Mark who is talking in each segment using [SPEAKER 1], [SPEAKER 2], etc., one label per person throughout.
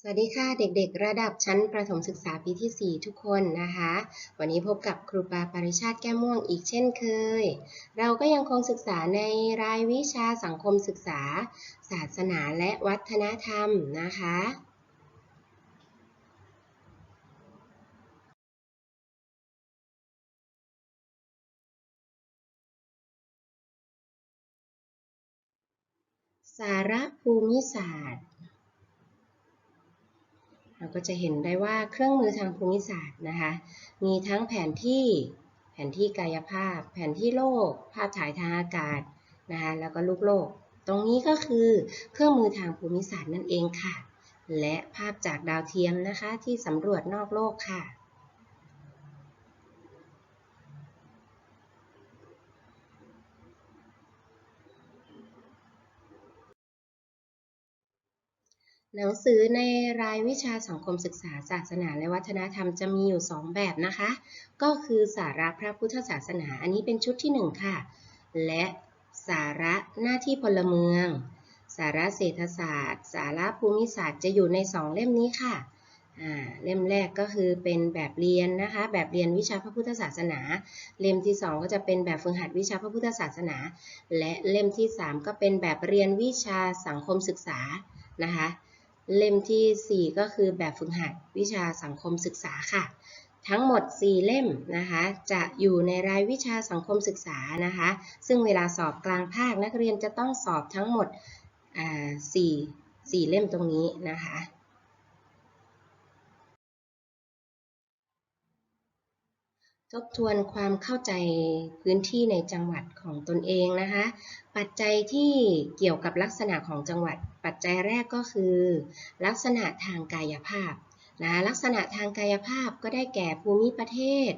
[SPEAKER 1] สวัสดีค่ะเด็กๆ ระดับชั้นประถมศึกษาปีที่ 4 ทุกคนนะคะ วันนี้พบกับครูปาปริชาติแก้ม่วงอีกเช่นเคย เราก็ยังคงศึกษาในรายวิชาสังคมศึกษา ศาสนาและวัฒนธรรมนะคะ สาระภูมิศาสตร์ เราก็จะเห็นได้ว่าเครื่องมือทางภูมิศาสตร์นะคะ มีทั้งแผนที่ แผนที่กายภาพ แผนที่โลก ภาพถ่ายทางอากาศนะคะ แล้วก็ลูกโลก ตรงนี้ก็คือเครื่องมือทางภูมิศาสตร์นั่นเองค่ะ และภาพจากดาวเทียมนะคะที่สำรวจนอกโลกค่ะ หนังสือในรายวิชาสังคมศึกษาศาสนาและวัฒนธรรมจะมีอยู่ 2 แบบนะคะ ก็คือสาระพระพุทธศาสนา อันนี้เป็นชุดที่ 1 ค่ะ และสาระหน้าที่พลเมือง สาระเศรษฐศาสตร์ สาระภูมิศาสตร์จะอยู่ใน 2 เล่มนี้ค่ะเล่มแรกก็คือเป็นแบบเรียนนะคะ แบบเรียนวิชาพระพุทธศาสนา เล่มที่ 2 ก็จะเป็นแบบฝึกหัดวิชาพระพุทธศาสนา และเล่มที่ 3 ก็เป็นแบบเรียนวิชาสังคมศึกษานะคะ เล่มที่ 4 ก็คือแบบฝึกหัดวิชาสังคมศึกษาค่ะ ทั้งหมด 4 เล่มนะคะ จะอยู่ในรายวิชาสังคมศึกษานะคะ ซึ่งเวลาสอบกลางภาคนักเรียนจะต้องสอบทั้งหมดสี่สี่เล่มตรงนี้นะคะ ทบทวนความเข้าใจพื้นที่ในจังหวัดของตนเองนะคะ ปัจจัยที่เกี่ยวกับลักษณะของจังหวัด ปัจจัยแรกก็คือ ลักษณะทางกายภาพนะลักษณะทางกายภาพก็ได้แก่ภูมิประเทศ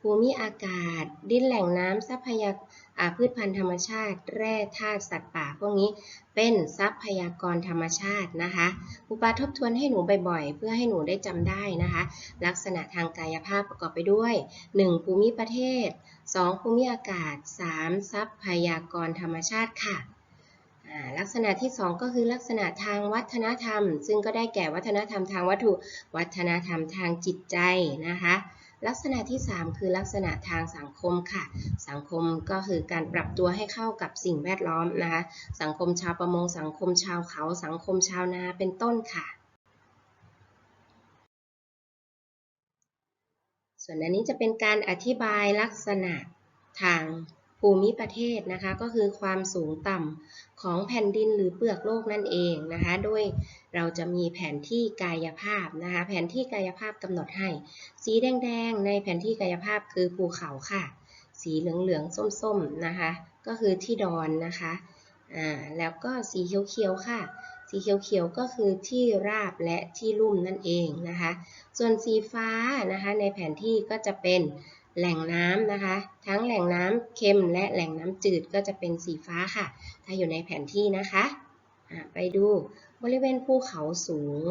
[SPEAKER 1] ภูมิอากาศ ดินแหล่งน้ำทรัพยากร พืชพันธุ์ธรรมชาติ แร่ธาตุสัตว์ป่าพวกนี้เป็นทรัพยากรธรรมชาตินะคะครูปาทบทวนให้หนูบ่อยๆ เพื่อให้หนูได้จำได้นะคะ ลักษณะทางกายภาพประกอบไปด้วย 1. ภูมิประเทศ 2. ภูมิอากาศ 3. ทรัพยากรธรรมชาติค่ะลักษณะที่ 2 ก็คือลักษณะทางวัฒนธรรม ซึ่งก็ได้แก่วัฒนธรรมทางวัตถุ วัฒนธรรมทางจิตใจนะคะ ลักษณะที่ 3 คือลักษณะทางสังคมค่ะ สังคมก็คือการปรับตัวให้เข้ากับสิ่งแวดล้อมนะคะ สังคมชาวประมง สังคมชาวเขา สังคมชาวนา เป็นต้นค่ะ ส่วนอันนี้จะเป็นการอธิบายลักษณะทาง ภูมิประเทศนะคะ ก็คือความสูงต่ำของแผ่นดินหรือเปลือกโลกนั่นเองนะคะ โดยเราจะมีแผนที่กายภาพนะคะ แผนที่กายภาพกำหนดให้ สีแดงๆ ในแผนที่กายภาพคือภูเขาค่ะ สีเหลืองๆ ส้มๆ นะคะ ก็คือที่ดอนนะคะ อ่า แล้วก็สีเขียวๆ ค่ะสีเขียวๆ ก็คือที่ราบและที่ลุ่มนั่นเองนะคะ ส่วนสีฟ้านะคะในแผนที่ก็จะเป็น แหล่งน้ำนะคะ ทั้งแหล่งน้ำเค็มและแหล่งน้ำจืดก็จะเป็นสีฟ้าค่ะ ถ้าอยู่ในแผนที่นะคะไปดูบริเวณภูเขาสูง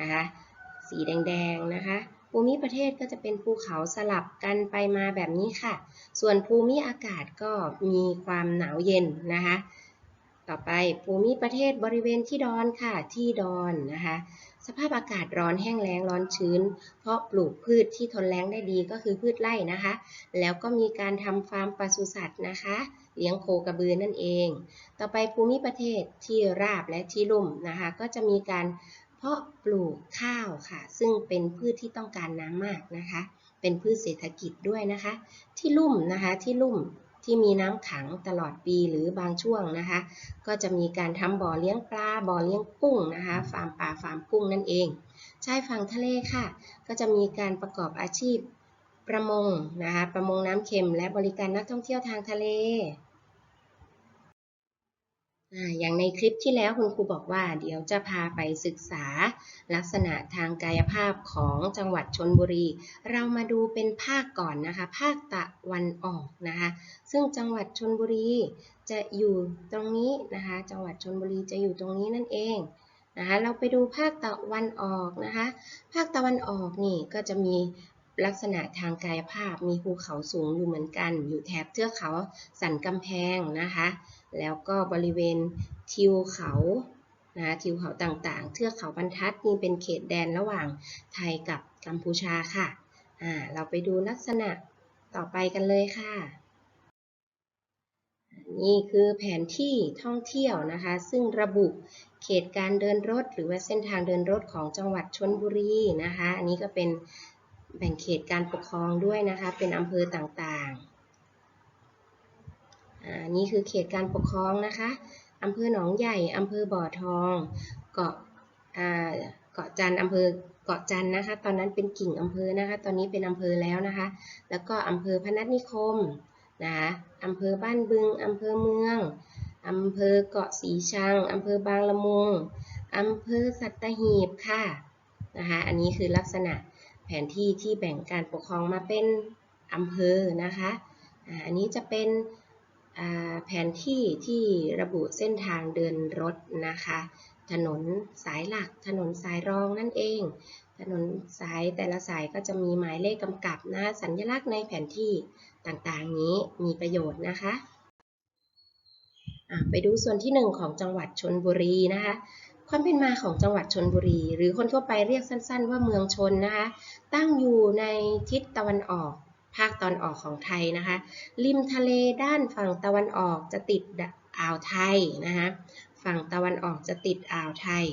[SPEAKER 1] นะคะ สีแดงๆนะคะ ภูมิประเทศก็จะเป็นภูเขาสลับกันไปมาแบบนี้ค่ะ ส่วนภูมิอากาศก็มีความหนาวเย็นนะคะ ต่อไปภูมิประเทศบริเวณที่ดอนค่ะ ที่ดอนนะคะ สภาพอากาศร้อนแห้งแล้งร้อนชื้น เพราะปลูกพืชที่ทนแล้งได้ดีก็คือพืชไร่นะคะ แล้วก็มีการทำฟาร์มปศุสัตว์นะคะ เลี้ยงโคกระบือนั่นเอง ต่อไปภูมิประเทศที่ราบและที่ลุ่มนะคะ ก็จะมีการเพาะปลูกข้าวค่ะ ซึ่งเป็นพืชที่ต้องการน้ำมากนะคะ เป็นพืชเศรษฐกิจด้วยนะคะ ที่ลุ่มนะคะที่ลุ่ม ที่มีน้ำขังตลอดปีหรือบางช่วงนะคะ ก็จะมีการทำบ่อเลี้ยงปลาบ่อเลี้ยงกุ้งนะคะฟาร์มปลาฟาร์มกุ้งนั่นเองชายฝั่งทะเลค่ะ ก็จะมีการประกอบอาชีพประมงนะคะประมงน้ำเค็มและบริการนักท่องเที่ยวทางทะเล อย่างในคลิปที่แล้วคุณครูบอกว่า เดี๋ยวจะพาไปศึกษา ลักษณะทางกายภาพของจังหวัดชนบุรี เรามาดูเป็นภาคก่อนนะคะ ภาคตะวันออกนะคะ ซึ่งจังหวัดชนบุรีจะอยู่ตรงนี้นะคะ จังหวัดชนบุรีจะอยู่ตรงนี้นั่นเองนะคะเราไปดูภาคตะวันออกนะคะ ภาคตะวันออกนี่ก็จะมีลักษณะทางกายภาพมีภูเขาสูงอยู่เหมือนกัน อยู่แถบเทือกเขาสันกำแพงนะคะ แล้วก็บริเวณทิวเขานะทิวเขาต่างๆ เทือกเขาบรรทัดนี่เป็นเขตแดนระหว่างไทยกับกัมพูชาค่ะอ่าเราไปดูลักษณะต่อไปกันเลยค่ะ นี่คือแผนที่ท่องเที่ยวนะคะ ซึ่งระบุเขตการเดินรถ หรือว่าเส้นทางเดินรถของจังหวัดชนบุรีนะคะ อันนี้ก็เป็นแบ่งเขตการปกครองด้วยนะคะ เป็นอำเภอต่างๆ อันนี้คือเขตการปกครองนะคะอำเภอหนองใหญ่อำเภอบ่อทอง เกาะเกาะจันอำเภอเกาะจันนะคะ ตอนนั้นเป็นกิ่งอำเภอนะคะ ตอนนี้เป็นอำเภอแล้วนะคะ แล้วก็อำเภอพนัสนิคมนะคะอำเภอบ้านบึงอำเภอเมืองอำเภอเกาะสีชังอำเภอบางละมุงอำเภอสัตหีบค่ะนะคะ อันนี้คือลักษณะแผนที่ที่แบ่งการปกครองมาเป็นอำเภอนะคะ อันนี้จะเป็น แผนที่ที่ระบุเส้นทางเดินรถนะคะ ถนนสายหลัก ถนนสายรองนั่นเอง ถนนสายแต่ละสายก็จะมีหมายเลขกำกับนะสัญลักษณ์ในแผนที่ต่างๆ นี้มีประโยชน์นะคะ ไปดูส่วนที่ 1 ของจังหวัดชนบุรีนะคะความเป็นมาของจังหวัดชนบุรี หรือคนทั่วไปเรียกสั้น ๆ ว่าเมืองชนนะคะ ตั้งอยู่ในทิศตะวันออก ภาคตอนออกของไทยนะคะ ริมทะเลด้านฝั่งตะวันออกจะติดอ่าวไทยนะคะฝั่งตะวันออกจะติดอ่าวไทย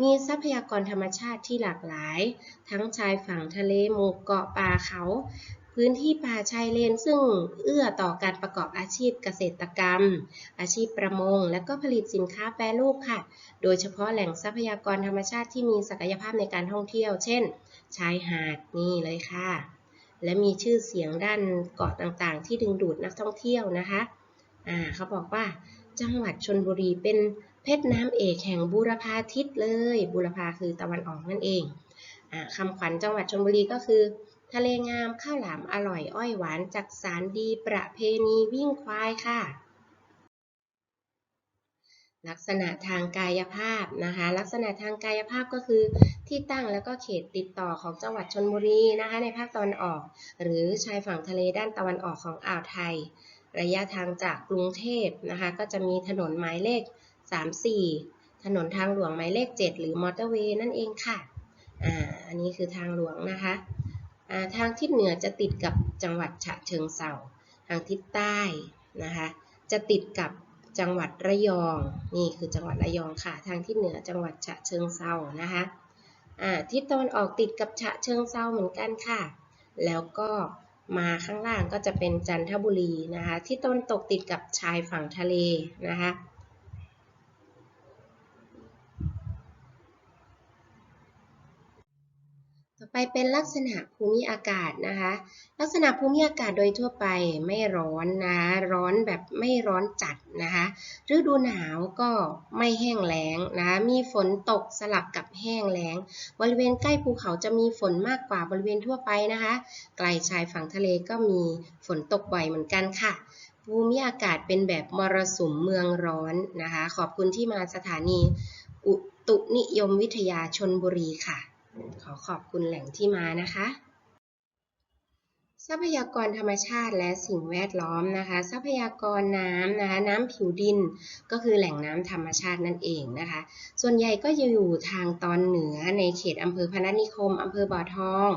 [SPEAKER 1] มีทรัพยากรธรรมชาติที่หลากหลาย ทั้งชายฝั่งทะเลหมู่เกาะป่าเขา พื้นที่ป่าชายเลนซึ่งเอื้อต่อการประกอบอาชีพเกษตรกรรม อาชีพประมง และก็ผลิตสินค้าแปรรูปค่ะ โดยเฉพาะแหล่งทรัพยากรธรรมชาติที่มีศักยภาพในการท่องเที่ยว เช่น ชายหาดนี่เลยค่ะ และมีชื่อเสียงด้านเกาะต่างๆ ที่ดึงดูดนักท่องเที่ยวนะคะอ่าเขาบอกว่าจังหวัดชนบุรีเป็นเพชรน้ำเอกแห่งบูรพาทิศเลย บูรพาคือตะวันออกนั่นเองอ่าคำขวัญจังหวัดชนบุรีก็คือ ทะเลงามข้าวหลามอร่อยอ้อยหวานจักสารดีประเพณีวิ่งควายค่ะ ลักษณะทางกายภาพนะคะ ลักษณะทางกายภาพก็คือที่ตั้งแล้วก็เขตติดต่อของจังหวัดชนบุรีนะคะ ในภาคตะวันออก หรือชายฝั่งทะเลด้านตะวันออกของอ่าวไทย ระยะทางจากกรุงเทพนะคะ ก็จะมีถนนหมายเลข 34 ถนนทางหลวงหมายเลข 7 หรือมอเตอร์เวย์นั่นเองค่ะอ่าอันนี้คือทางหลวงนะคะอ่าทางทิศเหนือจะติดกับจังหวัดฉะเชิงเซาทางทิศใต้นะคะ จะติดกับ จังหวัดระยอง นี่คือจังหวัดระยองค่ะ ทางที่เหนือจังหวัดฉะเชิงเซานะคะอ่าทิศตะวันออกติดกับฉะเชิงเซาเหมือนกันค่ะ แล้วก็มาข้างล่างก็จะเป็นจันทบุรีนะคะ ที่ตะวันตกติดกับชายฝั่งทะเลนะคะต่อ ไปเป็นลักษณะภูมิอากาศนะคะ ลักษณะภูมิอากาศโดยทั่วไปไม่ร้อนนะ ร้อนแบบไม่ร้อนจัดนะคะฤดูหนาวก็ไม่แห้งแล้งนะะมีฝนตกสลับกับแห้งแล้ง บริเวณใกล้ภูเขาจะมีฝนมากกว่าบริเวณทั่วไปนะคะ ไกลชายฝั่งทะเลก็มีฝนตกบ่อยเหมือนกันค่ะภูมิอากาศเป็นแบบมรสุมเมืองร้อนนะคะ ขอบคุณที่มาสถานีอุตุนิยมวิทยาชนบุรีค่ะ ขอขอบคุณแหล่งที่มานะคะ ทรัพยากรธรรมชาติและสิ่งแวดล้อมนะคะ ทรัพยากรน้ำนะคะ น้ำผิวดินก็คือแหล่งน้ำธรรมชาตินั่นเองนะคะ ส่วนใหญ่ก็จะอยู่ทางตอนเหนือในเขตอำเภอพนัสนิคมอำเภอบ่อทอง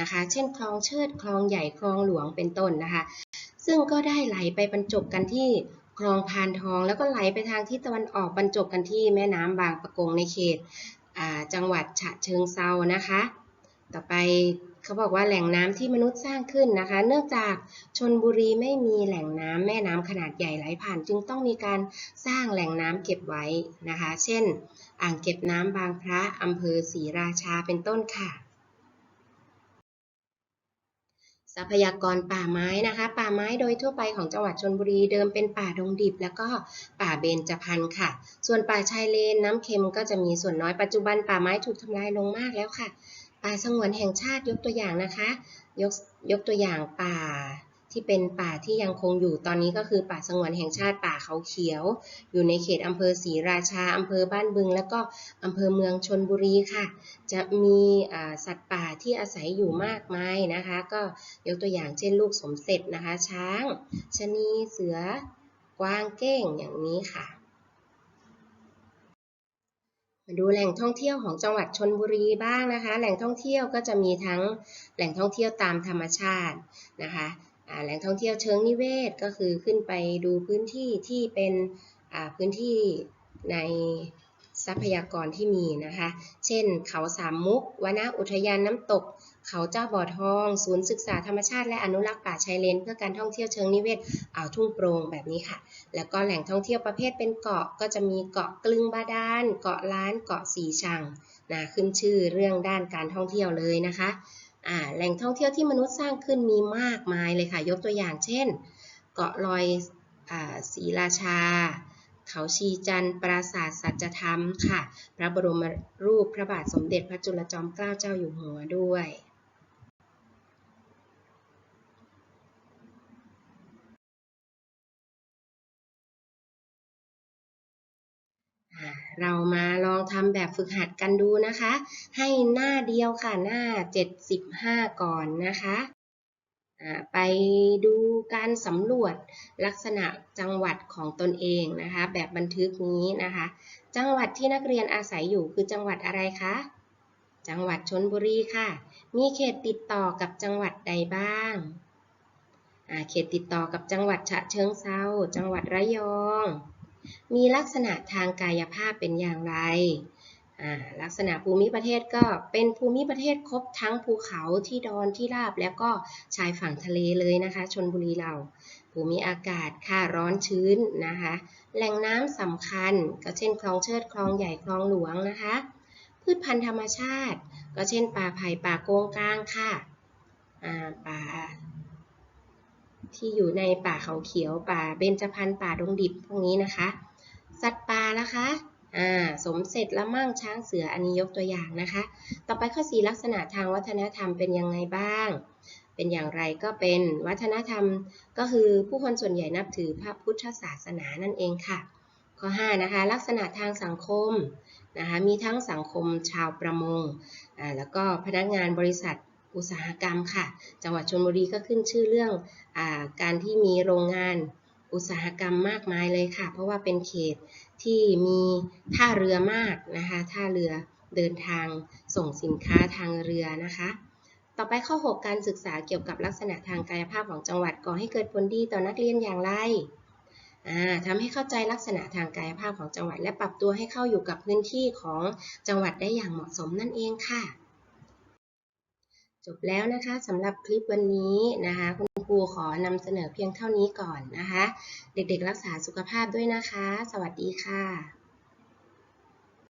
[SPEAKER 1] นะคะ เช่นคลองเชิดคลองใหญ่คลองหลวงเป็นต้นนะคะ ซึ่งก็ได้ไหลไปบรรจบกันที่คลองพานทองแล้วก็ไหลไปทางที่ตะวันออกบรรจบกันที่แม่น้ำบางปะกงในเขต จังหวัดฉะเชิงเซานะคะ ต่อไปเขาบอกว่าแหล่งน้ำที่มนุษย์สร้างขึ้นนะคะ เนื่องจากชนบุรีไม่มีแหล่งน้ำแม่น้ำขนาดใหญ่ไหลผ่าน จึงต้องมีการสร้างแหล่งน้ำเก็บไว้นะคะ เช่น อ่างเก็บน้ำบางพระอำเภอศรีราชาเป็นต้นค่ะ ทรัพยากรป่าไม้นะคะ ป่าไม้โดยทั่วไปของจังหวัดชนบุรีเดิมเป็นป่าดงดิบ แล้วก็ป่าเบญจพรรณค่ะ ส่วนป่าชายเลนน้ำเค็มก็จะมีส่วนน้อยปัจจุบันป่าไม้ถูกทำลายลงมากแล้วค่ะ ป่าสงวนแห่งชาติยกตัวอย่างนะคะ ยกยกตัวอย่างป่า ที่เป็นป่าที่ยังคงอยู่ตอนนี้ก็คือป่าสงวนแห่งชาติป่าเขาเขียว อยู่ในเขตอำเภอศรีราชาอำเภอบ้านบึง แล้วก็อำเภอเมืองชนบุรีค่ะ จะมีสัตว์ป่าที่อาศัยอยู่มากมายนะคะ ก็ยกตัวอย่างเช่นลูกสมเสร็จนะคะ ช้างชะนีเสือกวางเก้งอย่างนี้ค่ะมาดูแหล่งท่องเที่ยวของจังหวัดชนบุรีบ้างนะคะ แหล่งท่องเที่ยวก็จะมีทั้งแหล่งท่องเที่ยวตามธรรมชาตินะคะ แหล่งท่องเที่ยวเชิงนิเวศก็คือขึ้นไปดูพื้นที่ที่เป็นพื้นที่ในทรัพยากรที่มีนะคะ เช่น เขาสามมุกวนาอุทยานน้ำตก เขาเจ้าบ่อทอง ศูนย์ศึกษาธรรมชาติและอนุรักษ์ป่าชายเลน เพื่อการท่องเที่ยวเชิงนิเวศ อ่าวทุ่งโปร่งแบบนี้ค่ะ แล้วก็แหล่งท่องเที่ยวประเภทเป็นเกาะก็จะมีเกาะกลึงบาดาล เกาะล้าน เกาะสีชังนะขึ้นชื่อเรื่องด้านการท่องเที่ยวเลยนะคะ แหล่งท่องเที่ยวที่มนุษย์สร้างขึ้นมีมากมายเลยค่ะ ยกตัวอย่างเช่น เกาะลอยศรีราชา เขาชีจันทร์ปราสาทสัจธรรมค่ะ พระบรมรูปพระบาทสมเด็จพระจุลจอมเกล้าเจ้าอยู่หัวด้วย เรามาลองทำแบบฝึกหัดกันดูนะคะ ให้หน้าเดียวค่ะหน้า 75 ก่อนนะคะไปดูการสำรวจลักษณะจังหวัดของตนเองนะคะ แบบบันทึกนี้นะคะ จังหวัดที่นักเรียนอาศัยอยู่คือจังหวัดอะไรคะ จังหวัดชนบุรีค่ะ มีเขตติดต่อกับจังหวัดใดบ้างเขตติดต่อกับจังหวัดฉะเชิงเทราจังหวัดระยอง มีลักษณะทางกายภาพเป็นอย่างไร ลักษณะภูมิประเทศก็เป็นภูมิประเทศครบทั้งภูเขาที่ดอนที่ราบแล้วก็ชายฝั่งทะเลเลยนะคะชนบุรีเรา ภูมิอากาศค่ะร้อนชื้นนะคะ แหล่งน้ำสำคัญก็เช่นคลองเชิดคลองใหญ่คลองหลวงนะคะ พืชพันธุ์ธรรมชาติ ก็เช่นป่าไผ่ป่าโกงกลางค่ะป่า ที่อยู่ในป่าเขาเขียวป่าเบญจพรรณป่าดงดิบพวกนี้นะคะ สัตว์ป่าละคะอ่าสมเสร็จละมั่งช้างเสืออันนี้ยกตัวอย่างนะคะ ต่อไปข้อสีลักษณะทางวัฒนธรรมเป็นยังไงบ้าง เป็นอย่างไรก็เป็นวัฒนธรรมก็คือผู้คนส่วนใหญ่นับถือพระพุทธศาสนานั่นเองค่ะ ข้อ5นะคะลักษณะทางสังคมนะคะมีทั้งสังคมชาวประมงอ่าแล้วก็พนักงานบริษัท อุตสาหกรรมค่ะ จังหวัดชลบุรีก็ขึ้นชื่อเรื่องอการที่มีโรงงานอุตสาหกรรมมากมายเลยค่ะ เพราะว่าเป็นเขตที่มีท่าเรือมากนะคะ ท่าเรือเดินทางส่งสินค้าทางเรือนะคะ ต่อไปข้อ 6 การศึกษาเกี่ยวกับลักษณะทางกายภาพของจังหวัดก่อให้เกิดผลดีต่อนักเรียนอย่างไรอ่าทำให้เข้าใจลักษณะทางกายภาพของจังหวัด และปรับตัวให้เข้าอยู่กับพื้นที่ของจังหวัดได้อย่างเหมาะสมนั่นเองค่ะ จบแล้วนะคะสำหรับคลิปวันนี้นะคะ คุณครูขอนำเสนอเพียงเท่านี้ก่อนนะคะ เด็กๆรักษาสุขภาพด้วยนะคะ สวัสดีค่ะ